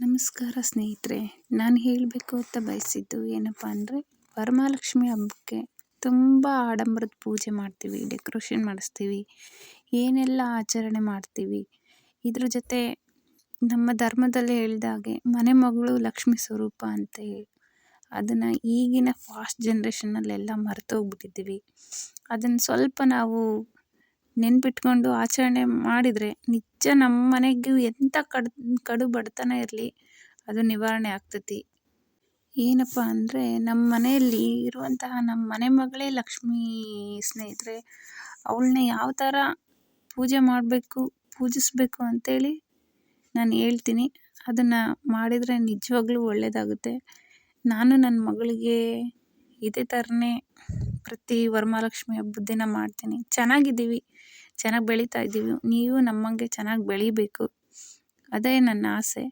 ನಮಸ್ಕಾರ ಸ್ನೇಹಿತರೆ, ನಾನು ಹೇಳಬೇಕು ಅಂತ ಬಯಸಿದ್ದು ಏನಪ್ಪ ಅಂದರೆ, ವರಮಹಾಲಕ್ಷ್ಮಿ ಹಬ್ಬಕ್ಕೆ ತುಂಬ ಆಡಂಬರದ ಪೂಜೆ ಮಾಡ್ತೀವಿ ಡೆಕೋರೇಷನ್ ಮಾಡಿಸ್ತೀವಿ, ಏನೆಲ್ಲ ಆಚರಣೆ ಮಾಡ್ತೀವಿ. ಇದ್ರ ಜೊತೆ ನಮ್ಮ ಧರ್ಮದಲ್ಲಿ ಹೇಳಿದಾಗೆ ಮನೆ ಮಗಳು ಲಕ್ಷ್ಮಿ ಸ್ವರೂಪ ಅಂತ ಹೇಳಿ, ಅದನ್ನು ಈಗಿನ ಫಾಸ್ಟ್ ಜನ್ರೇಷನಲ್ಲೆಲ್ಲ ಮರೆತೋಗ್ಬಿಟ್ಟಿದ್ದೀವಿ ಅದನ್ನು ಸ್ವಲ್ಪ ನಾವು ನೆನ್ಪಿಟ್ಕೊಂಡು ಆಚರಣೆ ಮಾಡಿದರೆ ನಿಜ ನಮ್ಮ ಮನೆಗೂ ಎಂಥ ಕಡು ಕಡು ಬಡತನ ಇರಲಿ, ಅದು ನಿವಾರಣೆ ಆಗ್ತೈತಿ. ಏನಪ್ಪ ಅಂದರೆ ನಮ್ಮ ಮನೆಯಲ್ಲಿ ಇರುವಂತಹ ನಮ್ಮ ಮನೆ ಮಗಳೇ ಲಕ್ಷ್ಮೀ ಸ್ನೇಹಿತರೆ, ಅವಳನ್ನ ಯಾವ ಥರ ಪೂಜೆ ಮಾಡಬೇಕು, ಪೂಜಿಸಬೇಕು ಅಂತೇಳಿ ನಾನು ಹೇಳ್ತೀನಿ. ಅದನ್ನು ಮಾಡಿದರೆ ನಿಜವಾಗ್ಲೂ ಒಳ್ಳೆಯದಾಗುತ್ತೆ ನಾನು ನನ್ನ ಮಗಳಿಗೆ ಇದೇ ಥರನೇ ಪ್ರತಿ ವರಮಹಾಲಕ್ಷ್ಮಿ ಹಬ್ಬದ ದಿನ ಮಾಡ್ತೀನಿ. ಚೆನ್ನಾಗಿದ್ದೀವಿ. ಚೆನ್ನಾಗಿ ಬೆಳೀತಾ ಇದ್ದೀವಿ. ನೀವು ನಮ್ಮಂಗೆ ಚೆನ್ನಾಗಿ ಬೆಳೀಬೇಕು. ಅದೇ ನನ್ನ ಆಸೆ.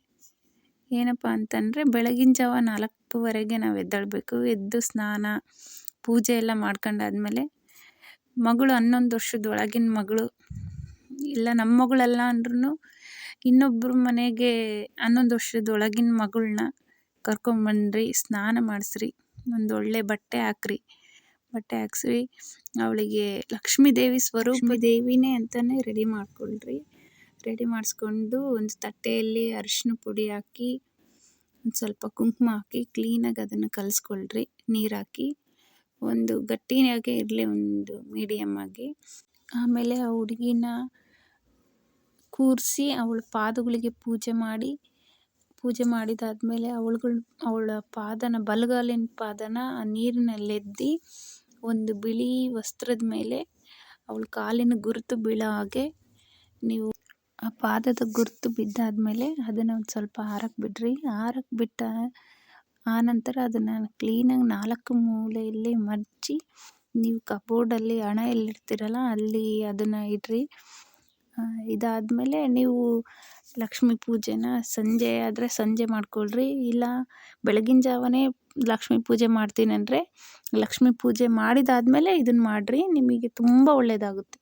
ಏನಪ್ಪ ಅಂತಂದರೆ ಬೆಳಗಿನ ಜಾವ ನಾಲ್ಕುವರೆಗೆ ನಾವು ಎದ್ದೇಳಬೇಕು. ಎದ್ದು ಸ್ನಾನ, ಪೂಜೆ ಎಲ್ಲ ಮಾಡ್ಕೊಂಡಾದ್ಮೇಲೆ ಮಗಳು ಹನ್ನೊಂದು ವರ್ಷದ ಒಳಗಿನ ಮಗಳು, ಇಲ್ಲ ನಮ್ಮ ಮಗಳಲ್ಲ ಅಂದ್ರೂ ಇನ್ನೊಬ್ಬರು ಮನೆಗೆ ಹನ್ನೊಂದು ವರ್ಷದ ಒಳಗಿನ ಮಗಳನ್ನ ಕರ್ಕೊಂಬಂದ್ರಿ, ಸ್ನಾನ ಮಾಡಿಸ್ರಿ. ಒಂದು ಒಳ್ಳೆ ಬಟ್ಟೆ ಹಾಕ್ರಿ. ಬಟ್ಟೆ ಆಕ್ಚುಲಿ ಅವಳಿಗೆ ಲಕ್ಷ್ಮೀ ದೇವಿ ಸ್ವರೂಪ ದೇವಿನೇ ಅಂತಲೇ ರೆಡಿ ಮಾಡ್ಕೊಳ್ರಿ ರೆಡಿ ಮಾಡಿಸ್ಕೊಂಡು ಒಂದು ತಟ್ಟೆಯಲ್ಲಿ ಅರಿಶಿನ ಪುಡಿ ಹಾಕಿ ಒಂದು ಸ್ವಲ್ಪ ಕುಂಕುಮ ಹಾಕಿ ಕ್ಲೀನಾಗಿ ಅದನ್ನು ಕಲಿಸ್ಕೊಳ್ರಿ ನೀರು ಹಾಕಿ. ಒಂದು ಗಟ್ಟಿಯಾಗೆ ಇರಲಿ ಒಂದು ಮೀಡಿಯಮ್ ಆಗಿ. ಆಮೇಲೆ ಆ ಹುಡುಗಿನ ಕೂರಿಸಿ ಅವಳ ಪಾದಗಳಿಗೆ ಪೂಜೆ ಮಾಡಿ ಪೂಜೆ ಮಾಡಿದಾದಮೇಲೆ ಅವಳುಗಳು ಅವಳ ಪಾದನ ಬಲಗಾಲಿನ ಪಾದನ ಆ ನೀರಿನಲ್ಲೆದ್ದಿ ಒಂದು ಬಿಳಿ ವಸ್ತ್ರದ ಮೇಲೆ ಅವಳ ಕಾಲಿನ ಗುರುತು ಬೀಳೋ ಹಾಗೆ ನೀವು ಆ ಪಾದದ ಗುರುತು ಬಿದ್ದಾದಮೇಲೆ ಅದನ್ನು ಒಂದು ಸ್ವಲ್ಪ ಆರಕ್ಕೆ ಬಿಡ್ರಿ. ಆರಕ್ಕೆ ಬಿಟ್ಟ ಆನಂತರ ಅದನ್ನು ಕ್ಲೀನಾಗಿ ನಾಲ್ಕು ಮೂಲೆಯಲ್ಲಿ ಮಡಚಿ ನೀವು ಕಬೋರ್ಡಲ್ಲಿ ಹಣ ಎಲ್ಲಿಡ್ತೀರಲ್ಲ ಅಲ್ಲಿ ಅದನ್ನು ಇಡ್ರಿ. ಇದಾದಮೇಲೆ ನೀವು ಲಕ್ಷ್ಮೀ ಪೂಜೆನ ಸಂಜೆ ಆದರೆ ಸಂಜೆ ಮಾಡ್ಕೊಳ್ರಿ. ಇಲ್ಲ ಬೆಳಗಿನ ಜಾವನೇ ಲಕ್ಷ್ಮೀ ಪೂಜೆ ಮಾಡ್ತೀನಂದರೆ ಲಕ್ಷ್ಮಿ ಪೂಜೆ ಮಾಡಿದಾದಮೇಲೆ ಇದನ್ನು ಮಾಡಿರಿ. ನಿಮಗೆ ತುಂಬ ಒಳ್ಳೆಯದಾಗುತ್ತೆ